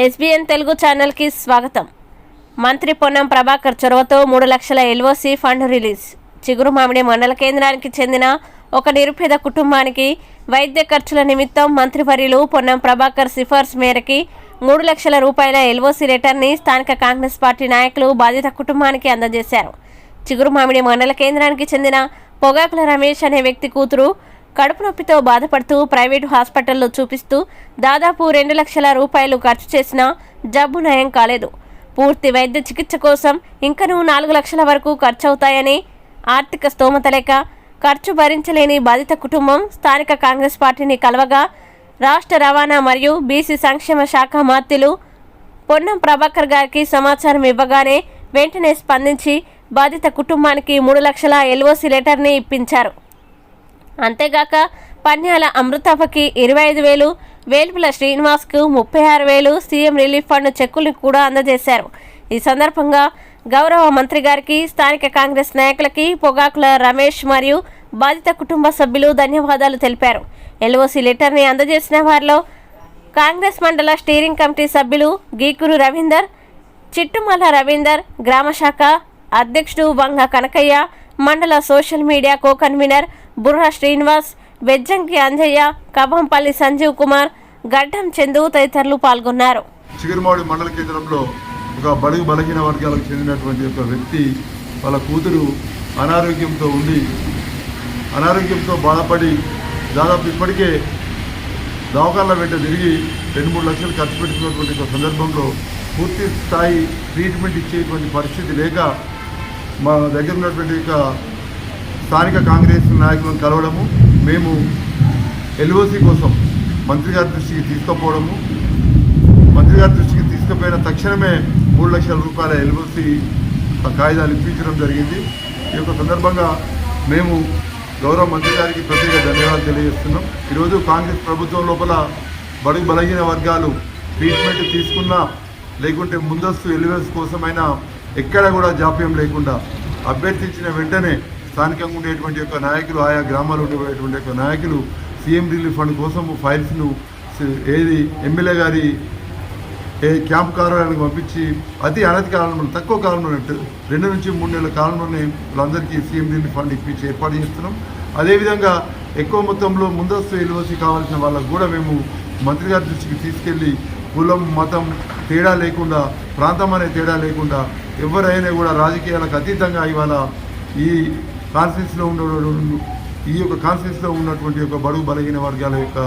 SBN Telugu ఛానల్కి స్వాగతం. మంత్రి పొన్నం ప్రభాకర్ చొరవతో మూడు లక్షల ఎల్ఓసి ఫండ్ రిలీజ్. చిగురు మామిడి మండల కేంద్రానికి చెందిన ఒక నిరుపేద కుటుంబానికి వైద్య ఖర్చుల నిమిత్తం మంత్రివర్యులు పొన్నం ప్రభాకర్ సిఫార్సు మేరకి మూడు లక్షల రూపాయల ఎల్ఓసి రిటర్న్ని స్థానిక కాంగ్రెస్ పార్టీ నాయకులు బాధిత కుటుంబానికి అందజేశారు. చిగురు మామిడి మండల కేంద్రానికి చెందిన పొగాకుల రమేష్ అనే వ్యక్తి కూతురు కడుపు నొప్పితో బాధపడుతూ ప్రైవేటు హాస్పిటల్లో చూపిస్తూ దాదాపు రెండు లక్షల రూపాయలు ఖర్చు చేసినా జబ్బు నయం కాలేదు. పూర్తి వైద్య చికిత్స కోసం ఇంకనూ నాలుగు లక్షల వరకు ఖర్చు అవుతాయని ఆర్థిక స్తోమత లేక ఖర్చు భరించలేని బాధిత కుటుంబం స్థానిక కాంగ్రెస్ పార్టీని కలవగా రాష్ట్ర రవాణా మరియు బీసీ సంక్షేమ శాఖ మాత్యులు పొన్నం ప్రభాకర్ గారికి సమాచారం ఇవ్వగానే వెంటనే స్పందించి బాధిత కుటుంబానికి మూడు లక్షల ఎల్ఓసి లెటర్ని ఇప్పించారు. అంతేగాక పన్యాల అమృతప్పకి ఇరవై ఐదు వేలు వేల్పుల శ్రీనివాస్కు ముప్పై ఆరు వేలు సీఎం రిలీఫ్ ఫండ్ చెక్కులు కూడా అందజేశారు. ఈ సందర్భంగా గౌరవ మంత్రి గారికి స్థానిక కాంగ్రెస్ నాయకులకి పొగాకుల రమేష్ మరియు బాధిత కుటుంబ సభ్యులు ధన్యవాదాలు తెలిపారు. ఎల్ఓసి లెటర్ని అందజేసిన వారిలో కాంగ్రెస్ మండల స్టీరింగ్ కమిటీ సభ్యులు గీకురు రవీందర్ చిట్టుమల రవీందర్ గ్రామ శాఖ అధ్యక్షుడు వంగ కనకయ్య మండల social media co convener Burra Srinivas Vejjanki Anjaiah Kabampalli Sanjeev Kumar Gaddam Chandu తదితరులు పాల్గొన్నారు. చిగురుమాడి మండల కేంద్రంలో ఒక బడుగు బలహీన వర్గాలకు చెందినటువంటి ఒక వ్యక్తి వాళ్ళ కూతురు అనారోగ్యంతో ఉండి అనారోగ్యంతో బాధపడి దాదాపు ఇప్పటికే దవాఖాన్ల వెంట తిరిగి రెండు మూడు లక్షలు ఖర్చు పెట్టుకున్నటువంటి ఒక సందర్భంలో పూర్తి స్థాయి ట్రీట్మెంట్ ఇచ్చేటువంటి పరిస్థితి లేక మా దగ్గర ఉన్నటువంటి ఒక స్థానిక కాంగ్రెస్ నాయకులను కలవడము మేము ఎల్ఓసి కోసం మంత్రి గారి దృష్టికి తీసుకుపోవడము మంత్రి గారి దృష్టికి తీసుకుపోయిన తక్షణమే మూడు లక్షల రూపాయల ఎల్ఓసి కాగితాలు ఇప్పించడం జరిగింది. ఈ యొక్క సందర్భంగా మేము గౌరవ మంత్రి గారికి ప్రత్యేక ధన్యవాదాలు తెలియజేస్తున్నాం. ఈరోజు కాంగ్రెస్ ప్రభుత్వం లోపల బడుగు బలహీన వర్గాలు ట్రీట్మెంట్ తీసుకున్నా లేకుంటే ముందస్తు ఎలివెన్స్ కోసమైనా ఎక్కడ కూడా జాప్యం లేకుండా అభ్యర్థించిన వెంటనే స్థానికంగా ఉండేటువంటి యొక్క నాయకులు ఆయా గ్రామాలు ఉండేటువంటి యొక్క నాయకులు సీఎం రిలీఫ్ ఫండ్ కోసం ఫైల్స్ను ఏది ఎమ్మెల్యే గారి ఏ క్యాంప్ కార్యాలయానికి పంపించి అతి అనతి కాలంలో తక్కువ కాలంలోనే రెండు నుంచి మూడు నెలల కాలంలోనే వాళ్ళందరికీ సీఎం రిలీఫ్ ఫండ్ ఇప్పించి ఏర్పాటు చేస్తున్నాం. అదేవిధంగా ఎక్కువ మొత్తంలో ముందస్తు ఎల్ఓసి కావాల్సిన వాళ్ళకు కూడా మేము మంత్రి గారి దృష్టికి తీసుకెళ్ళి కులం మతం తేడా లేకుండా ప్రాంతం అనే తేడా లేకుండా ఎవరైనా కూడా రాజకీయాలకు అతీతంగా ఇవాళ ఈ కాన్స్టిట్యూన్సీలో ఉన్న ఈ యొక్క కాన్స్టిట్యూన్సీలో ఉన్నటువంటి యొక్క బడుగు బలహీన వర్గాల యొక్క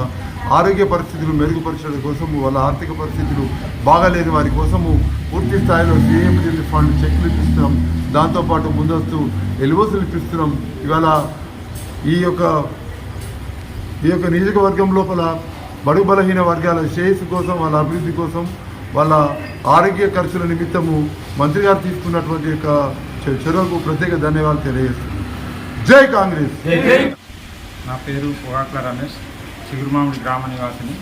ఆరోగ్య పరిస్థితులు మెరుగుపరచడం కోసము వాళ్ళ ఆర్థిక పరిస్థితులు బాగాలేని వారి కోసము పూర్తి స్థాయిలో సీఎం రిలీఫ్ ఫండ్ చెక్లు ఇప్పిస్తున్నాం. దాంతోపాటు ముందస్తు ఎలివోసులు ఇప్పిస్తున్నాం. ఇవాళ ఈ యొక్క ఈ యొక్క నియోజకవర్గం లోపల బడుగు బలహీన వర్గాల శ్రేయస్సు కోసం వాళ్ళ అభివృద్ధి కోసం వాళ్ళ ఆరోగ్య ఖర్చుల నిమిత్తము మంత్రి గారు తీసుకున్నటువంటి యొక్క చొరవకు ప్రత్యేక ధన్యవాదాలు తెలియజేస్తున్నాం. జై కాంగ్రెస్. నా పేరు పొగాట్ల రమేష్ చిగురుమామిడి గ్రామ నివాసిని.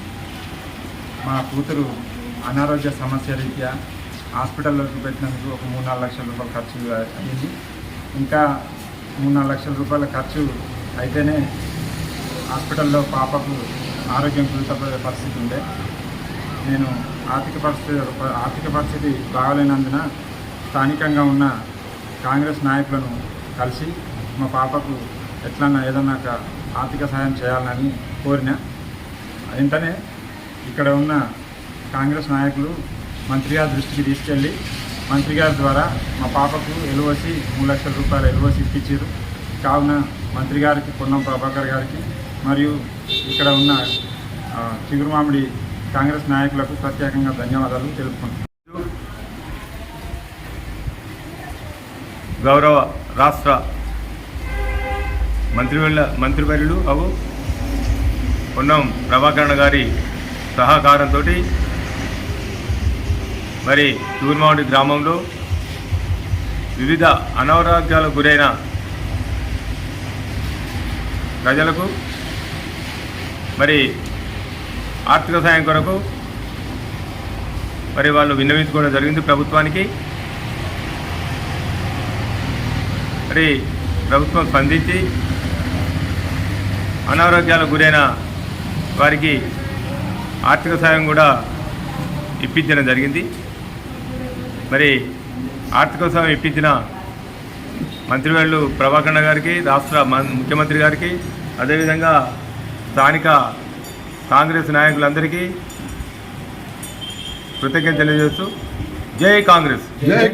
మా కూతురు అనారోగ్య సమస్య రీత్యా హాస్పిటల్లోకి పెట్టినందుకు ఒక మూడు నాలుగు లక్షల రూపాయలు ఖర్చు అయ్యింది. ఇంకా మూడు నాలుగు లక్షల రూపాయల ఖర్చు అయితేనే హాస్పిటల్లో పాపకు ఆరోగ్యం కుదుటపడే పరిస్థితి ఉండే. నేను ఆర్థిక పరిస్థితి ఆర్థిక పరిస్థితి బాగాలేనందున స్థానికంగా ఉన్న కాంగ్రెస్ నాయకులను కలిసి మా పాపకు ఎట్లన్నా ఏదన్నా ఆర్థిక సహాయం చేయాలని కోరిన. వెంటనే ఇక్కడ ఉన్న కాంగ్రెస్ నాయకులు మంత్రి గారి దృష్టికి తీసుకెళ్ళి మంత్రి గారి ద్వారా మా పాపకు ఎలువసి మూడు లక్షల రూపాయలు ఎలువసి ఇప్పించారు. కావున మంత్రి గారికి పొన్నం ప్రభాకర్ గారికి మరియు ఇక్కడ ఉన్న చిగురుమామిడి కాంగ్రెస్ నాయకులకు ప్రత్యేకంగా ధన్యవాదాలు తెలుపుకుంటున్నాను గౌరవ రాష్ట్ర మంత్రివర్ల మంత్రివర్యులు అవు పొన్నం ప్రభాకరణ గారి సహకారంతో మరి తూర్మావడి గ్రామంలో వివిధ అనారోగ్యాలకు గురైన ప్రజలకు మరి ఆర్థిక సాయం కొరకు మరి వాళ్ళు విన్నవించుకోవడం జరిగింది ప్రభుత్వానికి. మరి ప్రభుత్వం స్పందించి అనారోగ్యాలకు గురైన వారికి ఆర్థిక సాయం కూడా ఇప్పించడం జరిగింది. మరి ఆర్థిక సాయం ఇప్పించిన మంత్రివర్యులు ప్రభాకరణ గారికి రాష్ట్ర ముఖ్యమంత్రి గారికి అదేవిధంగా స్థానిక కాంగ్రెస్ నాయకులందరికీ కృతజ్ఞతలు తెలియజేస్తూ జై కాంగ్రెస్. జై